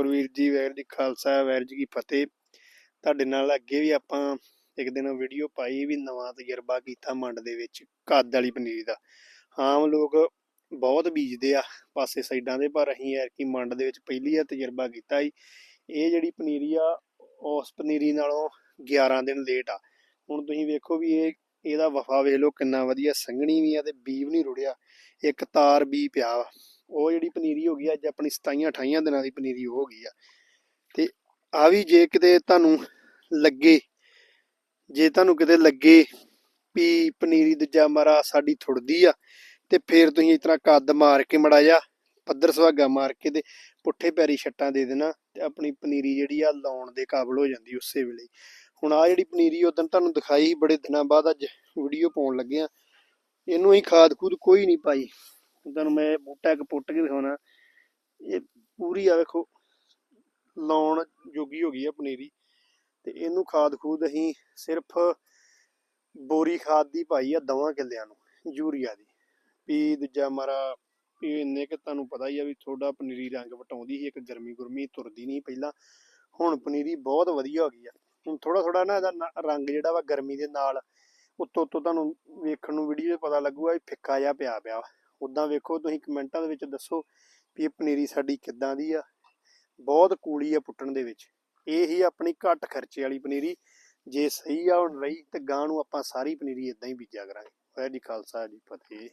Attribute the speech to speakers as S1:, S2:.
S1: ਗੁਰਵੀਰ ਜੀ ਵੈਰ ਜੀ ਖਾਲਸਾ ਵੈਰ ਜੀ ਕੀ ਫਤਿਹ। ਤੁਹਾਡੇ ਨਾਲ ਅੱਗੇ ਵੀ ਆਪਾਂ ਇੱਕ ਦਿਨ ਵੀਡੀਓ ਪਾਈ ਵੀ ਨਵਾਂ ਤਜਰਬਾ ਕੀਤਾ ਮੰਡ ਦੇ ਵਿੱਚ ਕੱਦ ਵਾਲੀ ਪਨੀਰੀ ਦਾ। ਆਮ ਲੋਕ ਬਹੁਤ ਬੀਜਦੇ ਆ ਪਾਸੇ ਸਾਈਡਾਂ ਦੇ, ਪਰ ਅਸੀਂ ਯਾਰ ਐਰਕੀ ਮੰਡ ਦੇ ਵਿੱਚ ਪਹਿਲੀ ਆ ਤਜਰਬਾ ਕੀਤਾ ਸੀ। ਇਹ ਜਿਹੜੀ ਪਨੀਰੀ ਆ, ਉਸ ਪਨੀਰੀ ਨਾਲੋਂ 11 ਦਿਨ ਲੇਟ ਆ। ਹੁਣ ਤੁਸੀਂ ਵੇਖੋ ਵੀ ਇਹ, ਇਹਦਾ ਵਫਾ ਵੇਖ ਲਓ ਕਿੰਨਾ ਵਧੀਆ ਸੰਘਣੀ ਵੀ ਆ ਤੇ ਬੀਵ ਨਹੀਂ ਰੁੜਿਆ। ਇੱਕ ਤਾਰ ਬੀ ਪਿਆ ਵਾ। ਉਹ ਜਿਹੜੀ ਪਨੀਰੀ ਹੋ ਗਈ, ਅੱਜ ਆਪਣੀ 27 28 ਦਿਨਾਂ ਦੀ ਪਨੀਰੀ ਹੋ ਗਈ ਆ। ਤੇ ਆ ਵੀ ਜੇ ਕਿਤੇ ਤੁਹਾਨੂੰ ਲੱਗੇ, ਜੇ ਤੁਹਾਨੂੰ ਕਿਤੇ ਲੱਗੇ ਵੀ ਪਨੀਰੀ ਦੂਜਾ ਮਾਰਾ ਸਾਡੀ ਥੁੜਦੀ ਆ, ਤੇ ਫਿਰ ਤੁਸੀਂ ਇਸ ਤਰ੍ਹਾਂ ਕੱਦ ਮਾਰ ਕੇ ਮੜਾ ਜਾ ਪੱਧਰ ਸੁਹਾਗਾ ਮਾਰ ਕੇ ਤੇ ਪੁੱਠੇ ਪੈਰੀ ਛੱਟਾਂ ਦੇ ਦੇਣਾ ਤੇ ਆਪਣੀ ਪਨੀਰੀ ਜਿਹੜੀ ਆ ਲਾਉਣ ਦੇ ਕਾਬਲ ਹੋ ਜਾਂਦੀ ਉਸੇ ਵੇਲੇ। ਹੁਣ ਆ ਜਿਹੜੀ ਪਨੀਰੀ ਉਦੋਂ ਤੁਹਾਨੂੰ ਦਿਖਾਈ ਸੀ, ਬੜੇ ਦਿਨਾਂ ਬਾਅਦ ਅੱਜ ਵੀਡੀਓ ਪਾਉਣ ਲੱਗੇ ਆ। ਇਹਨੂੰ ਹੀ ਖਾਦ ਖੂਦ ਕੋਈ ਨਹੀਂ ਪਾਈ। ਤੁਹਾਨੂੰ ਮੈਂ ਬੂਟਾ ਇੱਕ ਪੁੱਟ ਕੇ ਦਿਖਾਉਣਾ। ਇਹ ਪੂਰੀ ਆ ਵੇਖੋ, ਲਾਉਣ ਜੋਗੀ ਹੋ ਗਈ ਆ ਪਨੀਰੀ। ਤੇ ਇਹਨੂੰ ਖਾਦ ਖੂਦ ਅਸੀਂ ਸਿਰਫ ਬੋਰੀ ਖਾਦ ਦੀ ਪਾਈ ਆ ਦਵਾਂ ਕਿੱਲਿਆਂ ਨੂੰ, ਯੂਰੀਆ ਦੀ। ਵੀ ਦੂਜਾ ਮਾਰਾ, ਵੀ ਇੰਨੇ ਕਿ ਤੁਹਾਨੂੰ ਪਤਾ ਹੀ ਆ ਵੀ ਥੋੜਾ ਪਨੀਰੀ ਰੰਗ ਵਟਾਉਂਦੀ ਸੀ, ਇੱਕ ਗਰਮੀ ਗੁਰਮੀ ਤੁਰਦੀ ਨਹੀਂ ਪਹਿਲਾਂ। ਹੁਣ ਪਨੀਰੀ ਬਹੁਤ ਵਧੀਆ ਹੋ ਗਈ ਆ। ਹੁਣ ਥੋੜਾ ਥੋੜਾ ਨਾ ਇਹਦਾ ਰੰਗ ਜਿਹੜਾ ਵਾ ਗਰਮੀ ਦੇ ਨਾਲ, ਉੱਤੋਂ ਉੱਤੋਂ ਤੁਹਾਨੂੰ ਵੇਖਣ ਨੂੰ ਵੀਡੀਓ 'ਚ ਪਤਾ ਲੱਗੂਗਾ ਵੀ ਫਿੱਕਾ ਜਿਹਾ ਪਿਆ ਪਿਆ ਵਾ। ਉਦਾਂ ਵੇਖੋ, ਤੁਸੀਂ ਕਮੈਂਟਾਂ ਦੇ ਵਿੱਚ ਦੱਸੋ ਵੀ ਇਹ ਪਨੀਰੀ ਸਾਡੀ ਕਿੱਦਾਂ ਦੀ ਆ। ਬਹੁਤ ਕੂਲੀ ਆ ਪੁੱਟਣ ਦੇ ਵਿੱਚ। ਇਹ ਹੀ ਆਪਣੀ ਘੱਟ ਖਰਚੇ ਵਾਲੀ ਪਨੀਰੀ। ਜੇ ਸਹੀ ਆ, ਹੁਣ ਰਹੀ ਤੇ ਗਾਂ ਨੂੰ ਆਪਾਂ ਸਾਰੀ ਪਨੀਰੀ ਇਦਾਂ ਹੀ ਬੀਜਿਆ ਕਰਾਂਗੇ। ਵਾਹਿਗੁਰੂ ਜੀ ਖਾਲਸਾ ਜੀ ਫਤਿਹ।